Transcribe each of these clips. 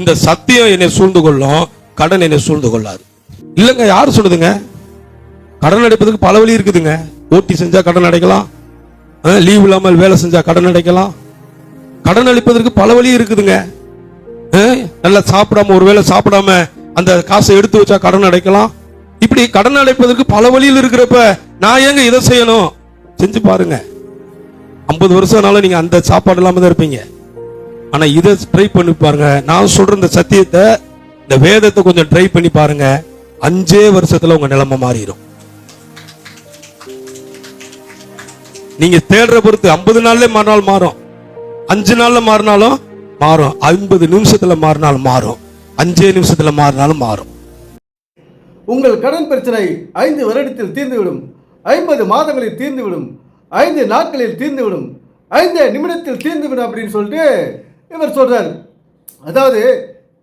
இந்த சத்தியம் என்னை சூழ்ந்து கொள்ளும் கடன் என்னை சூழ்ந்து கொள்ளாது. இல்லைங்க யார் சொல்லுதுங்க? கடன் அடைப்பதற்கு பல வழி இருக்குதுங்க. ஓட்டி செஞ்சா கடன் அடைக்கலாம். லீவ் இல்லாமல் வேலை செஞ்சா கடன் அடைக்கலாம். கடன் அளிப்பதற்கு பல வழி இருக்குதுங்க. நல்லா சாப்பிடாம ஒருவேளை சாப்பிடாம அந்த காசை எடுத்து வச்சா கடன் அடைக்கலாம். இப்படி கடன் அடைப்பதற்கு பல வழியில் இருக்கிறப்ப நான் ஏங்க இதை செய்யணும்? செஞ்சு பாருங்க. ஐம்பது வருஷம்னாலும் நீங்க அந்த சாப்பாடு இல்லாம தான் இருப்பீங்க. ஆனா இதை ட்ரை பண்ணி பாருங்க. நான் சொல்ற இந்த சத்தியத்தை இந்த வேதத்தை கொஞ்சம் ட்ரை பண்ணி பாருங்க. அஞ்சே வருஷத்துல உங்க நிலைமை மாறிடும். நீங்க தேடுற பொறுத்து ஐம்பது நாள்ல மாறினால் மாறும். அஞ்சு நாள்ல மாறினாலும் மாறும். ஐம்பது நிமிஷத்துல மாறினாலும் மாறும். அஞ்சே நிமிஷத்துல மாறினாலும் மாறும். உங்கள் கடன் பிரச்சனை ஐந்து வருடத்தில் தீர்ந்துவிடும். ஐம்பது மாதங்களில் தீர்ந்துவிடும். ஐந்து நாட்களில் தீர்ந்துவிடும். ஐந்து நிமிடத்தில் தீர்ந்துவிடும் அப்படின்னு சொல்லிட்டு இவர் சொல்கிறார் அதாவது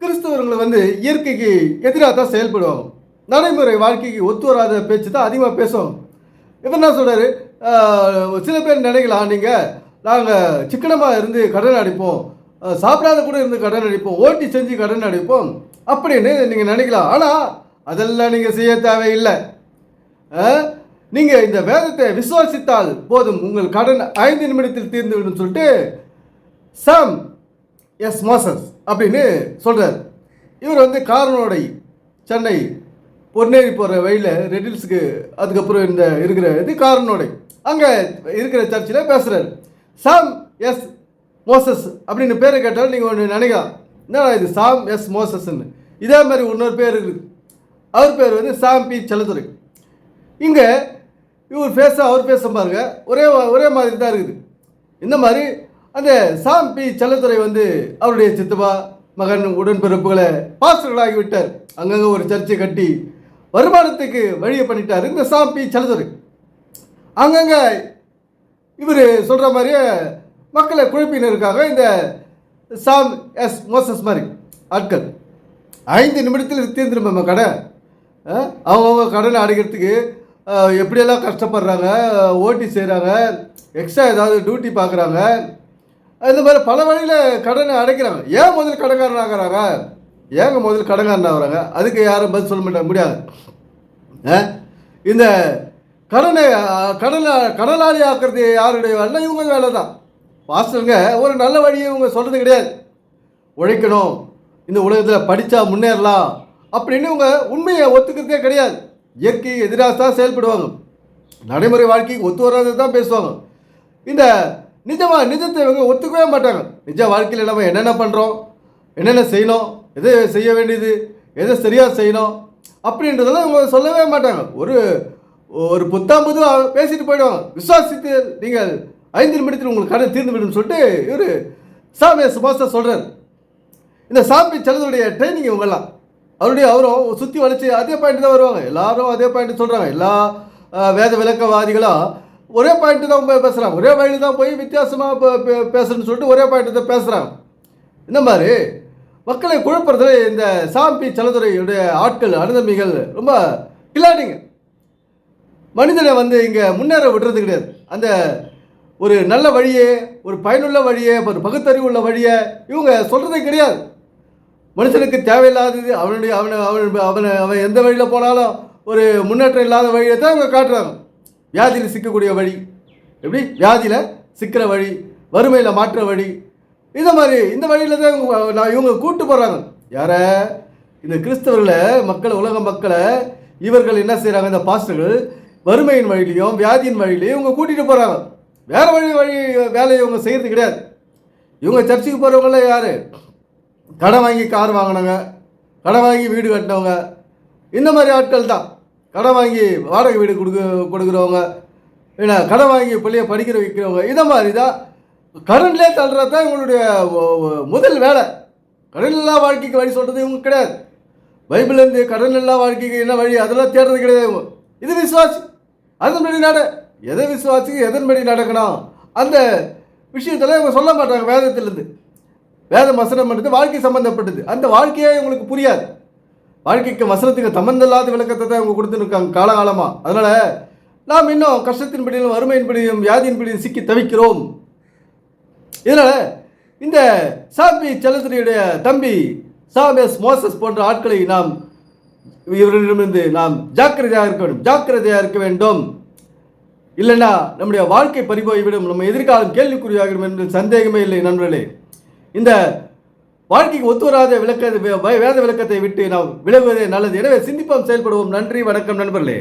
கிறிஸ்தவர்களை வந்து இயற்கைக்கு எதிராக தான் செயல்படுவாங்க. நடைமுறை வாழ்க்கைக்கு ஒத்து வராத பேச்சு தான் அதிகமாக பேசுவாங்க. இவர் என்ன சொல்கிறாரு சில பேர் நினைக்கலாம் நீங்கள் நாங்கள் சிக்கனமாக இருந்து கடன் அடிப்போம். சாப்பிடாத கூட இருந்து கடன் அடிப்போம். ஓட்டி செஞ்சு கடன் அடிப்போம். அப்படின்னு நீங்கள் நினைக்கலாம். ஆனால் அதெல்லாம் நீங்கள் செய்ய தேவையில்லை. நீங்கள் இந்த வேதத்தை விசுவாசித்தால் போதும். உங்கள் கடன் ஐந்து நிமிடத்தில் தீர்ந்துவிடும் சொல்லிட்டு சாம் எஸ் மோசஸ் அப்படின்னு சொல்கிறார் இவர் வந்து காரனோடை சென்னை பொன்னேரி போகிற வழியில் ரெட்டில்ஸுக்கு அதுக்கப்புறம் இந்த இருக்கிற இது காரனோடை. அங்கே இருக்கிற சர்ச்சில் பேசுகிறார் சாம் எஸ் மோசஸ் அப்படின்னு பேரை கேட்டாலும் நீங்கள் ஒன்று நினைக்கலாம் என்னடா இது சாம் எஸ் மோசஸ்ன்னு. இதே மாதிரி இன்னொரு பேர் இருக்குது அவர் பேர் வந்து சாம் பி செல்லத்துறை. இங்கே இவர் பேச அவர் பேச பாருங்க. ஒரே ஒரே மாதிரி தான் இருக்குது. இந்த மாதிரி அந்த சாம் பி செல்லத்துறை வந்து அவருடைய சித்தப்பா மகன் உடன்பிறப்புகளை பாஸ்டர்களாகி விட்டார் அங்கங்கே ஒரு சர்ச்சை கட்டி வருமானத்துக்கு வழியை பண்ணிட்டார் இந்த சாம் பி செல்லத்துறை அங்கங்கே இவர் சொல்கிற மாதிரியே மக்களை குழப்பினருக்காக இந்த சாம் எஸ் மோசஸ் மாதிரி ஆட்கள் ஐந்து நிமிடத்தில் தீர்ந்துடும் நம்ம கடை அவங்கவுங்க கடனை அடைக்கிறதுக்கு எப்படியெல்லாம் கஷ்டப்படுறாங்க ஓட்டி செய்கிறாங்க எக்ஸ்ட்ரா ஏதாவது டியூட்டி பார்க்குறாங்க இந்த மாதிரி பல வழியில் கடனை அடைக்கிறாங்க ஏன் முதல் கடன்காரன் ஆகிறாங்க ஏங்க முதல் கடங்காரன் ஆகுறாங்க அதுக்கு யாரும் பதில் சொல்ல மாட்டாங்க முடியாது. இந்த கடனை கடலா கடனை கடனாளி ஆக்குறது யாருடைய வேலை? இவங்க வேலை தான். பாஸ்டருங்க ஒரு நல்ல வழியை இவங்க சொல்கிறது கிடையாது. உழைக்கணும். இந்த உலகத்தில் படித்தா முன்னேறலாம். அப்படின்னு இவங்க உண்மையை ஒத்துக்கிறதே கிடையாது. இயற்கை எதிராக தான் செயல்படுவாங்க. நடைமுறை வாழ்க்கைக்கு ஒத்து வராது தான் பேசுவாங்க. இந்த நிஜமாக நிஜத்தை இவங்க ஒத்துக்கவே மாட்டாங்க. நிஜ வாழ்க்கையில் நம்ம என்னென்ன பண்ணுறோம் என்னென்ன செய்யணும்? எதை செய்ய வேண்டியது? எதை சரியாக செய்யணும்? அப்படின்றதெல்லாம் இவங்க சொல்லவே மாட்டாங்க. ஒரு ஒரு புத்தாம் புதுவாக பேசிட்டு போயிடுவாங்க. விசுவாசித்து நீங்கள் ஐந்து நிமிடத்தில் உங்களுக்கு கடன் தீர்ந்து விடும் சொல்லிட்டு இவர் சாமியை சுபாஷா சொல்கிறார் இந்த சாமி செல்லதுடைய ட்ரைனிங் இவங்கெல்லாம். அவருடைய அவரும் சுற்றி வளைச்சி அதே பாயிண்ட் தான் வருவாங்க. எல்லாரும் அதே பாயிண்ட் சொல்கிறாங்க எல்லா வேத விளக்கவாதிகளும் ஒரே பாயிண்ட் தான் போய் பேசுகிறான் ஒரே வழியில் தான் போய் வித்தியாசமாக பேசுகிறேன்னு சொல்லிட்டு ஒரே பாயிண்ட் தான் பேசுகிறான் இந்த மாதிரி மக்களை குழப்பறதுல இந்த சாம்பி சலதுரையுடைய ஆட்கள் அனுதம்பிகள் ரொம்ப கிளாடிங்க. மனிதனை வந்து இங்கே முன்னேற விடுறது கிடையாது. அந்த ஒரு நல்ல வழியே ஒரு பயனுள்ள வழியே ஒரு பகுத்தறிவு உள்ள வழியை இவங்க சொல்கிறதே கிடையாது. மனுஷனுக்கு தேவையில்லாதது அவனுடைய அவனை அவன் அவனை அவன் எந்த வழியில் போனாலும் ஒரு முன்னேற்றம் இல்லாத வழியை தான் இவங்க காட்டுறாங்க. வியாதியில் சிக்கக்கூடிய வழி. எப்படி? வியாதியில் சிக்கிற வழி வறுமையில் மாற்ற வழி. இந்த மாதிரி இந்த வழியில் தான் இவங்க நான் இவங்க கூட்டு போகிறாங்க யார? இந்த கிறிஸ்தவர்களை மக்களை உலக மக்களை இவர்கள் என்ன செய்கிறாங்க இந்த பாஸ்டர்கள் வறுமையின் வழியிலையும் வியாதியின் வழியிலையும் இவங்க கூட்டிகிட்டு போகிறாங்க வேறு வழி வழி வேலையை இவங்க செய்கிறது கிடையாது. இவங்க சர்ச்சுக்கு போகிறவங்களாம் யார்? கடன் வாங்கி கார் வாங்கினவங்க கடன் வாங்கி வீடு கட்டினவங்க. இந்த மாதிரி ஆட்கள் தான். கடன் வாங்கி வாடகை வீடு கொடுக்க கொடுக்குறவங்க என்ன கடன் வாங்கி பிள்ளைய படிக்கிற வைக்கிறவங்க இதை மாதிரி தான் கடன்லே தள்ளுறது தான் இவங்களுடைய முதல் வேலை. கடன் இல்லா வாழ்க்கைக்கு வழி சொல்கிறது இவங்க கிடையாது. பைபிள்லேருந்து கடன் இல்லா வாழ்க்கைக்கு என்ன வழி? அதெல்லாம் தேடுறது கிடையாது இவங்க. இது விசுவாசி. அதன்படி நட எதை விசுவாசிக்கு எதன்படி நடக்கணும்? அந்த விஷயத்தில் இவங்க சொல்ல மாட்டாங்க வேதத்திலேருந்து. வேதம் வசனம் பண்ணுறது வாழ்க்கை சம்மந்தப்பட்டது அந்த வாழ்க்கையே உங்களுக்கு புரியாது. வாழ்க்கைக்கு வசனத்துக்கு சம்மந்தமில்லாத விளக்கத்தை தான் அவங்க கொடுத்துருக்காங்க காலகாலமாக அதனால் நாம் இன்னும் கஷ்டத்தின்படியும் வறுமையின்படியும் வியாதியின்படியும் சிக்கி தவிக்கிறோம். இதனால் இந்த சாபி செல்லத்துறையுடைய தம்பி சாம் எஸ் மோசஸ் போன்ற ஆட்களை நாம் இவர்களிடமிருந்து நாம் ஜாக்கிரதையாக இருக்க வேண்டும். ஜாக்கிரதையாக இருக்க வேண்டும். இல்லைன்னா நம்முடைய வாழ்க்கை பறிபோய்விடும். நம்ம எதிர்காலம் கேள்விக்குறியாகிடும் என்று சந்தேகமே இல்லை நண்பர்களே. இந்த வாழ்க்கைக்கு ஒத்து வராத விளக்க வேத விளக்கத்தை விட்டு நாம் விலகுவதே நல்லது. எனவே சிந்திப்போம் செயல்படுவோம். நன்றி வணக்கம் நண்பர்களே.